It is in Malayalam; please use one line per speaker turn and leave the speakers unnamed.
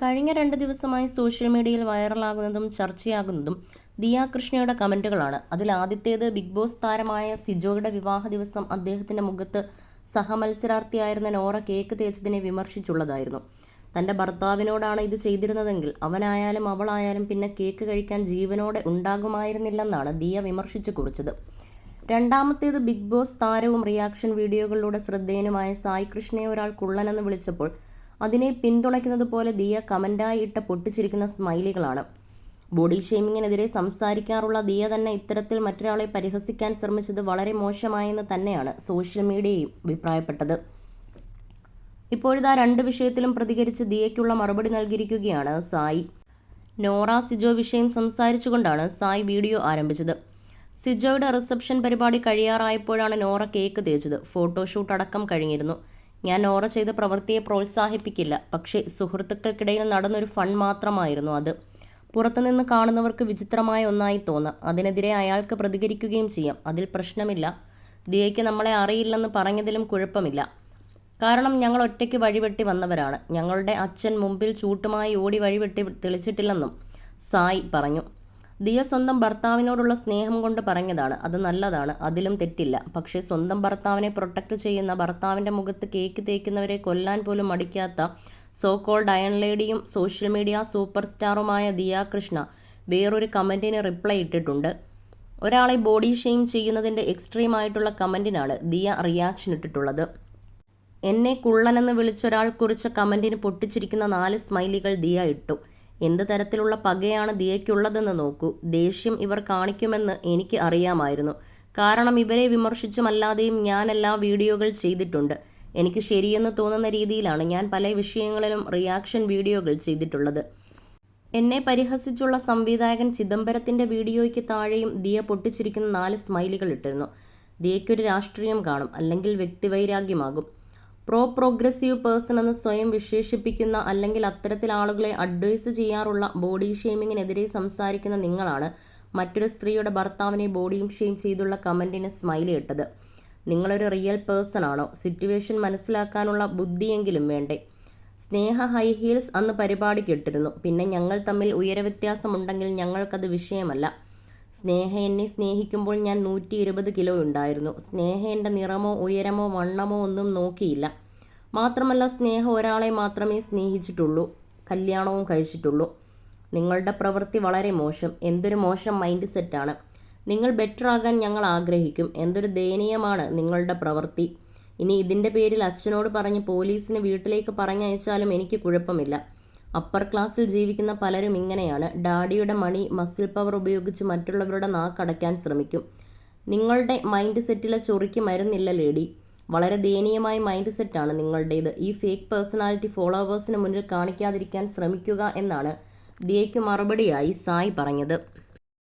കഴിഞ്ഞ രണ്ട് ദിവസമായി സോഷ്യൽ മീഡിയയിൽ വൈറലാകുന്നതും ചർച്ചയാകുന്നതും ദിയ കൃഷ്ണയുടെ കമന്റുകളാണ് അതിൽ ആദ്യത്തേത് ബിഗ് ബോസ് താരമായ സിജോയുടെ വിവാഹ ദിവസം അദ്ദേഹത്തിന്റെ മുഖത്ത് സഹമത്സരാർത്ഥിയായിരുന്ന നോറ കേക്ക് തേച്ചതിനെ വിമർശിച്ചുള്ളതായിരുന്നു. തന്റെ ഭർത്താവിനോടാണ് ഇത് ചെയ്തിരുന്നതെങ്കിൽ അവനായാലും അവളായാലും പിന്നെ കേക്ക് കഴിക്കാൻ ജീവനോടെ ഉണ്ടാകുമായിരുന്നില്ലെന്നാണ് ദിയ വിമർശിച്ചു കുറിച്ചത്. രണ്ടാമത്തേത് ബിഗ് ബോസ് താരവും റിയാക്ഷൻ വീഡിയോകളിലൂടെ ശ്രദ്ധേയനുമായ സായി കൃഷ്ണയെ ഒരാൾ കുള്ളനെന്ന് വിളിച്ചപ്പോൾ അതിനെ പിന്തുണയ്ക്കുന്നത് പോലെ ദിയ കമന്റായി ഇട്ട പൊട്ടിച്ചിരിക്കുന്ന സ്മൈലികളാണ്. ബോഡി ഷെയ്മിങ്ങിനെതിരെ സംസാരിക്കാറുള്ള ദിയ തന്നെ ഇത്തരത്തിൽ മറ്റൊരാളെ പരിഹസിക്കാൻ ശ്രമിച്ചത് വളരെ മോശമായെന്ന് തന്നെയാണ് സോഷ്യൽ മീഡിയയും അഭിപ്രായപ്പെട്ടത്. ഇപ്പോഴിതാ രണ്ട് വിഷയത്തിലും പ്രതികരിച്ച് ദിയയ്ക്കുള്ള മറുപടി നൽകിയിരിക്കുകയാണ് സായി. നോറ സിജോ വിഷയം സംസാരിച്ചുകൊണ്ടാണ് സായി വീഡിയോ ആരംഭിച്ചത്. സിജോയുടെ റിസപ്ഷൻ പരിപാടി കഴിയാറായപ്പോഴാണ് നോറ കേക്ക് തേച്ചത്. ഫോട്ടോഷൂട്ട് അടക്കം കഴിഞ്ഞിരുന്നു. ഞാൻ നോറ ചെയ്ത പ്രവൃത്തിയെ പ്രോത്സാഹിപ്പിക്കില്ല. പക്ഷേ സുഹൃത്തുക്കൾക്കിടയിൽ നടന്നൊരു ഫൺ മാത്രമായിരുന്നു അത്. പുറത്തുനിന്ന് കാണുന്നവർക്ക് വിചിത്രമായ ഒന്നായി തോന്നാം. അതിനെതിരെ അയാൾക്ക് പ്രതികരിക്കുകയും ചെയ്യാം. അതിൽ പ്രശ്നമില്ല. ദിയയ്ക്ക് നമ്മളെ അറിയില്ലെന്ന് പറഞ്ഞതിലും കുഴപ്പമില്ല. കാരണം ഞങ്ങൾ ഒറ്റയ്ക്ക് വഴിവെട്ടി വന്നവരാണ്. ഞങ്ങളുടെ അച്ഛൻ മുമ്പിൽ ചൂട്ടുമായി ഓടി വഴിവെട്ടി തെളിച്ചിട്ടില്ലെന്നും സായി പറഞ്ഞു. ദിയ സ്വന്തം ഭർത്താവിനോടുള്ള സ്നേഹം കൊണ്ട് പറഞ്ഞതാണ്. അത് നല്ലതാണ്. അതിലും തെറ്റില്ല. പക്ഷേ സ്വന്തം ഭർത്താവിനെ പ്രൊട്ടക്റ്റ് ചെയ്യുന്ന ഭർത്താവിന്റെ മുഖത്ത് കേക്ക് തേക്കുന്നവരെ കൊല്ലാൻ പോലും മടിക്കാത്ത സോ കോൾഡ് അയൺ ലേഡിയും സോഷ്യൽ മീഡിയ സൂപ്പർ സ്റ്റാറുമായ ദിയ കൃഷ്ണ വേറൊരു കമന്റിന് റിപ്ലൈ ഇട്ടിട്ടുണ്ട്. ഒരാളെ ബോഡി ഷെയിം ചെയ്യുന്നതിന്റെ എക്സ്ട്രീം ആയിട്ടുള്ള കമന്റിനാണ് ദിയ റിയാക്ഷൻ ഇട്ടിട്ടുള്ളത്. എന്നെ കുള്ളനെന്ന് വിളിച്ചൊരാൾ കുറിച്ച കമന്റിന് പൊട്ടിച്ചിരിക്കുന്ന നാല് സ്മൈലികൾ ദിയ ഇട്ടു. എന്ത് തരത്തിലുള്ള പകയാണ് ദിയയ്ക്കുള്ളതെന്ന് നോക്കൂ. ദേഷ്യം ഇവർ കാണിക്കുമെന്ന് എനിക്ക് അറിയാമായിരുന്നു. കാരണം ഇവരെ വിമർശിച്ചുമല്ലാതെയും ഞാൻ എല്ലാ വീഡിയോകൾ ചെയ്തിട്ടുണ്ട്. എനിക്ക് ശരിയെന്ന് തോന്നുന്ന രീതിയിലാണ് ഞാൻ പല വിഷയങ്ങളിലും റിയാക്ഷൻ വീഡിയോകൾ ചെയ്തിട്ടുള്ളത്. എന്നെ പരിഹസിച്ചുള്ള സംവിധായകൻ ചിദംബരത്തിന്റെ വീഡിയോയ്ക്ക് താഴെയും ദിയ പൊട്ടിച്ചിരിക്കുന്ന നാല് സ്മൈലുകൾ ഇട്ടിരുന്നു. ദിയയ്ക്കൊരു രാഷ്ട്രീയം കാണും അല്ലെങ്കിൽ വ്യക്തിവൈരാഗ്യമാകും. പ്രോ പ്രോഗ്രസീവ് പേഴ്സൺ എന്ന് സ്വയം വിശേഷിപ്പിക്കുന്ന അല്ലെങ്കിൽ അത്തരത്തിൽ ആളുകളെ അഡ്വൈസ് ചെയ്യാറുള്ള ബോഡി ഷെയ്മിങ്ങിനെതിരെ സംസാരിക്കുന്ന നിങ്ങളാണ് മറ്റൊരു സ്ത്രീയുടെ ഭർത്താവിനെ ബോഡിയും ഷെയിം ചെയ്തുള്ള കമന്റിന് സ്മൈലി ഇട്ടത്. നിങ്ങളൊരു റിയൽ പേഴ്സൺ ആണോ? സിറ്റുവേഷൻ മനസ്സിലാക്കാനുള്ള ബുദ്ധിയെങ്കിലും വേണ്ടേ. സ്നേഹ ഹൈ ഹീൽസ് അന്ന് പരിപാടിക്ക് ഇട്ടിരുന്നു പിന്നെ ഞങ്ങൾ തമ്മിൽ ഉയരവ്യത്യാസമുണ്ടെങ്കിൽ ഞങ്ങൾക്കത് വിഷയമല്ല. സ്നേഹ എന്നെ സ്നേഹിക്കുമ്പോൾ ഞാൻ നൂറ്റി ഇരുപത് കിലോ ഉണ്ടായിരുന്നു. സ്നേഹ എന്റെ നിറമോ ഉയരമോ വണ്ണമോ ഒന്നും നോക്കിയില്ല. മാത്രമല്ല സ്നേഹ ഒരാളെ മാത്രമേ സ്നേഹിച്ചിട്ടുള്ളൂ കല്യാണവും കഴിച്ചിട്ടുള്ളൂ. നിങ്ങളുടെ പ്രവൃത്തി വളരെ മോശം. എന്തൊരു മോശം മൈൻഡ് സെറ്റാണ് നിങ്ങൾ ബെറ്റർ ആകാൻ ഞങ്ങൾ ആഗ്രഹിക്കും. എന്തൊരു ദയനീയമാണ് നിങ്ങളുടെ പ്രവൃത്തി. ഇനി ഇതിന്റെ പേരിൽ അച്ഛനോട് പറഞ്ഞ് പോലീസിന് വീട്ടിലേക്ക് പറഞ്ഞയച്ചാലും എനിക്ക് കുഴപ്പമില്ല. അപ്പർ ക്ലാസ്സിൽ ജീവിക്കുന്ന പലരും ഇങ്ങനെയാണ്. ഡാഡിയുടെ മണി മസിൽ പവർ ഉപയോഗിച്ച് മറ്റുള്ളവരുടെ നാക്കടയ്ക്കാൻ ശ്രമിക്കും. നിങ്ങളുടെ മൈൻഡ് സെറ്റിലെ ചൊറിക്ക് മരുന്നില്ല ലേഡി. വളരെ ദയനീയമായ മൈൻഡ് സെറ്റാണ് നിങ്ങളുടേത്. ഈ ഫേക്ക് പേഴ്സണാലിറ്റി ഫോളോവേഴ്സിന് മുന്നിൽ കാണിക്കാതിരിക്കാൻ ശ്രമിക്കുക എന്നാണ് ദിയയ്ക്ക് മറുപടിയായി സായി പറഞ്ഞത്.